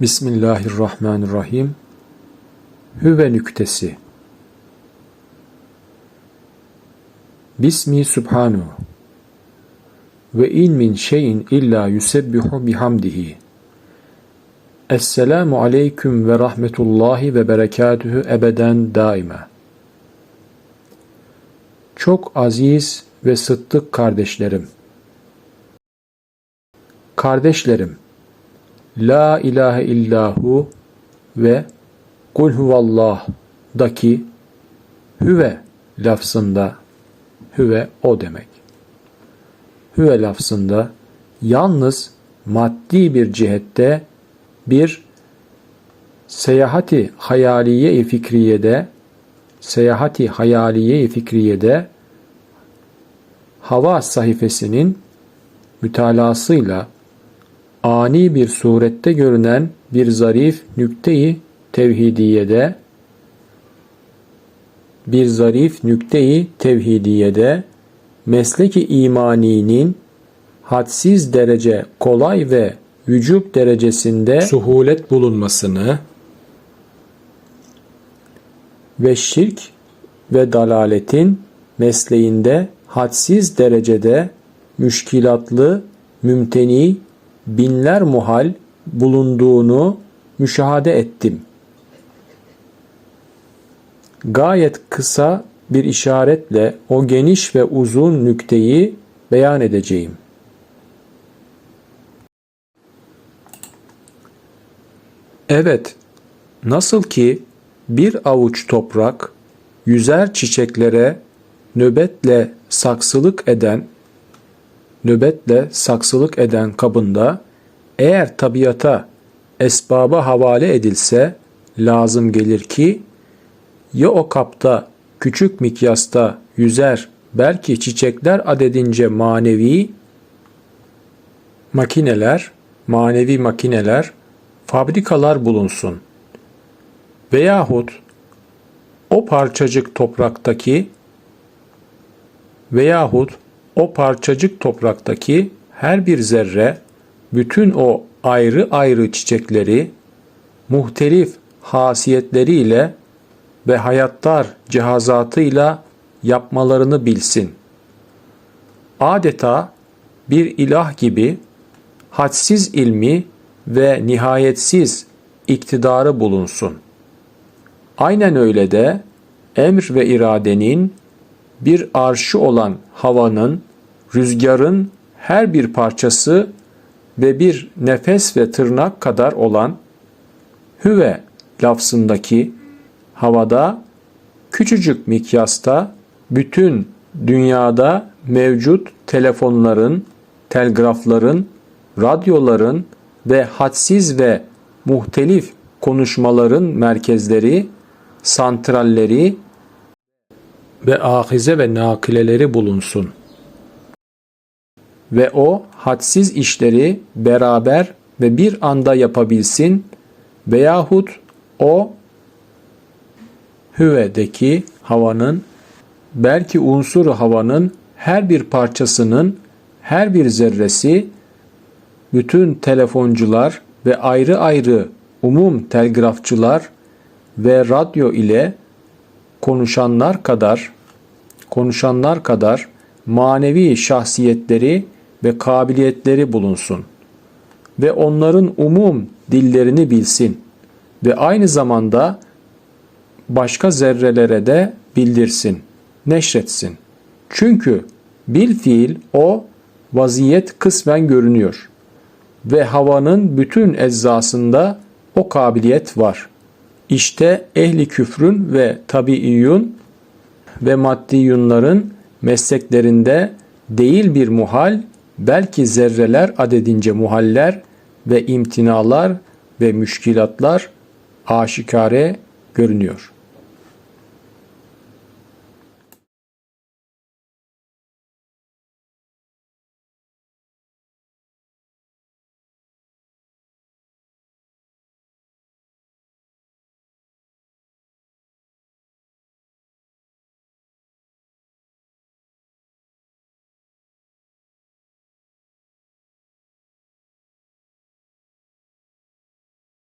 Bismillahirrahmanirrahim. Hüve nüktesi. Bismi Subhanu. Ve in min şeyin illa yusebbihu bihamdihi. Esselamu aleyküm ve rahmetullahi ve berekatühü ebeden daima. Çok aziz ve sıddık kardeşlerim. Kardeşlerim, La ilahe illahu ve Kul huvallah'daki hüve lafzında hüve o demek. Hüve lafzında yalnız maddi bir cihette bir seyahati hayaliye-i fikriyede seyahati hayaliye-i fikriyede hava sayfasının mütalasıyla ani bir surette görünen bir zarif nükteyi tevhidiyede bir zarif nükteyi tevhidiyede mesleki imaninin hadsiz derece kolay ve vücub derecesinde suhulet bulunmasını ve şirk ve dalaletin mesleğinde hadsiz derecede müşkilatlı, mümteni, binler muhal bulunduğunu müşahede ettim. Gayet kısa bir işaretle o geniş ve uzun nükteyi beyan edeceğim. Evet, nasıl ki bir avuç toprak yüzer çiçeklere nöbetle saksılık eden nöbetle saksılık eden kabında eğer tabiata esbaba havale edilse lazım gelir ki ya o kapta küçük mikyasta yüzer belki çiçekler adedince manevi makineler, manevi makineler, fabrikalar bulunsun. Veyahut o parçacık topraktaki veyahut o parçacık topraktaki her bir zerre bütün o ayrı ayrı çiçekleri muhtelif hasiyetleriyle ve hayatlar cihazatıyla yapmalarını bilsin. Adeta bir ilah gibi hadsiz ilmi ve nihayetsiz iktidarı bulunsun. Aynen öyle de emr ve iradenin bir arşı olan havanın, rüzgarın her bir parçası ve bir nefes ve tırnak kadar olan hüve lafzındaki havada küçücük mikyasta bütün dünyada mevcut telefonların, telgrafların, radyoların ve hadsiz ve muhtelif konuşmaların merkezleri, santralleri ve ahize ve nakileleri bulunsun. Ve o hadsiz işleri beraber ve bir anda yapabilsin veyahut o hüvedeki havanın belki unsuru havanın her bir parçasının her bir zerresi bütün telefoncular ve ayrı ayrı umum telgrafçılar ve radyo ile konuşanlar kadar konuşanlar kadar manevi şahsiyetleri ve kabiliyetleri bulunsun ve onların umum dillerini bilsin ve aynı zamanda başka zerrelere de bildirsin, neşretsin. Çünkü bil fiil o vaziyet kısmen görünüyor ve havanın bütün eczasında o kabiliyet var. İşte ehli küfrün ve tabiiyyun ve maddiyunların mesleklerinde değil bir muhal belki zerreler adedince muhaller ve imtinalar ve müşkilatlar aşikare görünüyor.''